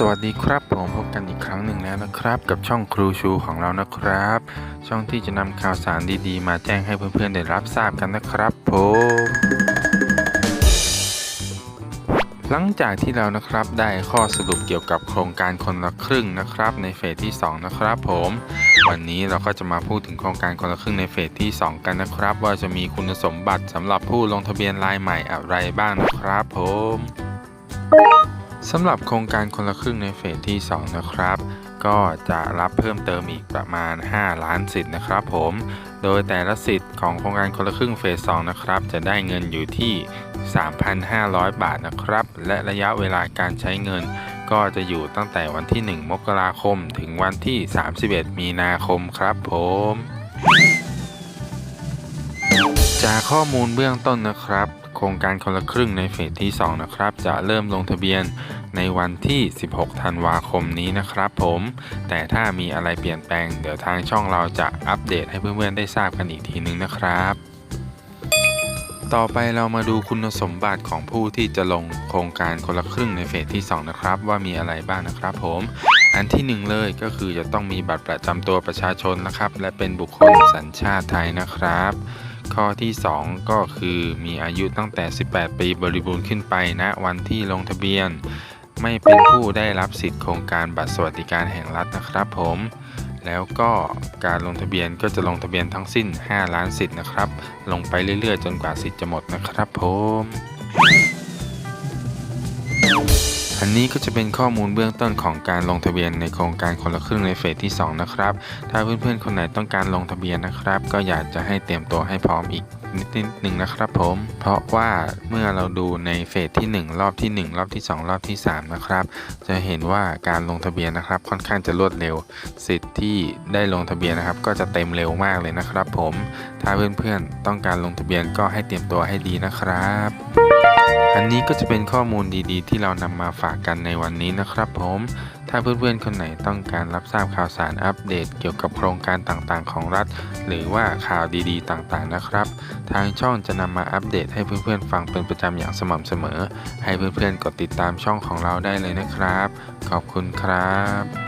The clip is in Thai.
สวัสดีครับผมพบกันอีกครั้งหนึ่งแล้วนะครับ กับช่องครูชูของเรานะครับ ช่องที่จะนำข่าวสารดีๆ มาแจ้งให้เพื่อนๆได้รับทราบกันนะครับผมหลังจากที่เรานะครับได้ข้อสรุปเกี่ยวกับโครงการคนละครึ่งนะครับ ในเฟสที่ 2 นะครับผม วันนี้เราก็จะมาพูดถึงโครงการคนละครึ่งในเฟสที่ 2 กันนะครับ ว่าจะมีคุณสมบัติสำหรับผู้ลงทะเบียนรายใหม่อะไรบ้างนะครับผม สำหรับโครงการคนละครึ่งในเฟสที่ 2 นะครับ ก็จะรับเพิ่มเติมอีกประมาณ 5 ล้านสิทธิ์นะครับผม โดยแต่ละสิทธิ์ของโครงการคนละครึ่งเฟส 2 นะครับ จะได้เงินอยู่ที่ 3,500 บาทนะครับ และระยะเวลาการใช้เงิน ก็จะอยู่ตั้งแต่วันที่ 1 มกราคม ถึงวันที่ 31 มีนาคมครับผมจากข้อมูลเบื้องต้นนะครับ โครงการคนละครึ่งในเฟสที่ 2 นะครับ จะเริ่มลงทะเบียนในวันที่ 16 ธันวาคมนี้นะครับผม แต่ถ้ามีอะไรเปลี่ยนแปลง เดี๋ยวทางช่องเราจะอัปเดตให้เพื่อนๆได้ทราบกันอีกทีนึงนะครับ ต่อไปเรามาดูคุณสมบัติของผู้ที่จะลงโครงการคนละครึ่งในเฟสที่ 2 นะครับ ว่ามีอะไรบ้างนะครับผมอันที่หนึ่งเลยก็คือจะต้องมีบัตรประจำตัวประชาชนนะครับ และเป็นบุคคลสัญชาติไทยนะครับ ข้อที่ 2 ก็คือมีอายุตั้งแต่ 18 ปีบริบูรณ์ขึ้นไปณวันที่ลงทะเบียน ไม่เป็นผู้ได้รับสิทธิ์โครงการบัตรสวัสดิการแห่งรัฐนะครับผม แล้วก็การลงทะเบียนก็จะลงทะเบียนทั้งสิ้น 5 ล้านสิทธิ์นะครับ ลงไปเรื่อยๆ จนกว่าสิทธิ์จะหมดนะครับผม อันนี้ก็จะเป็นข้อมูลเบื้องต้นของการลงทะเบียนในโครงการคนละครึ่งในเฟสที่ 2 นะครับ ถ้าเพื่อนๆ คนไหนต้องการลงทะเบียนนะครับ ก็อยากจะให้เตรียมตัวให้พร้อมอีกนิดๆหนึ่งนะครับผม เพราะว่าเมื่อเราดูในเฟสที่ 1 รอบที่ 1 รอบที่ 2 รอบที่ 3 นะครับ จะเห็นว่าการลงทะเบียนนะครับ ค่อนข้างจะรวดเร็ว สิทธิ์ที่ได้ลงทะเบียนนะครับ ก็จะเต็มเร็วมากเลยนะครับ ผม ถ้าเพื่อนๆ ต้องการลงทะเบียนก็ให้เตรียมตัวให้ดีนะครับ อันนี้ก็จะเป็นข้อมูลดีๆ ที่เรานำมาฝากกันในวันนี้นะครับผม ถ้าเพื่อนๆ คนไหนต้องการรับทราบข่าวสารอัปเดต เกี่ยวกับโครงการต่างๆ ของรัฐ หรือว่าข่าวดีๆ ต่างๆ นะครับ ทางช่องจะนำมาอัปเดตให้เพื่อนๆ ฟังเป็นประจำอย่างสม่ำเสมอ ให้เพื่อนๆ กดติดตามช่องของเราได้เลยนะครับ ขอบคุณครับ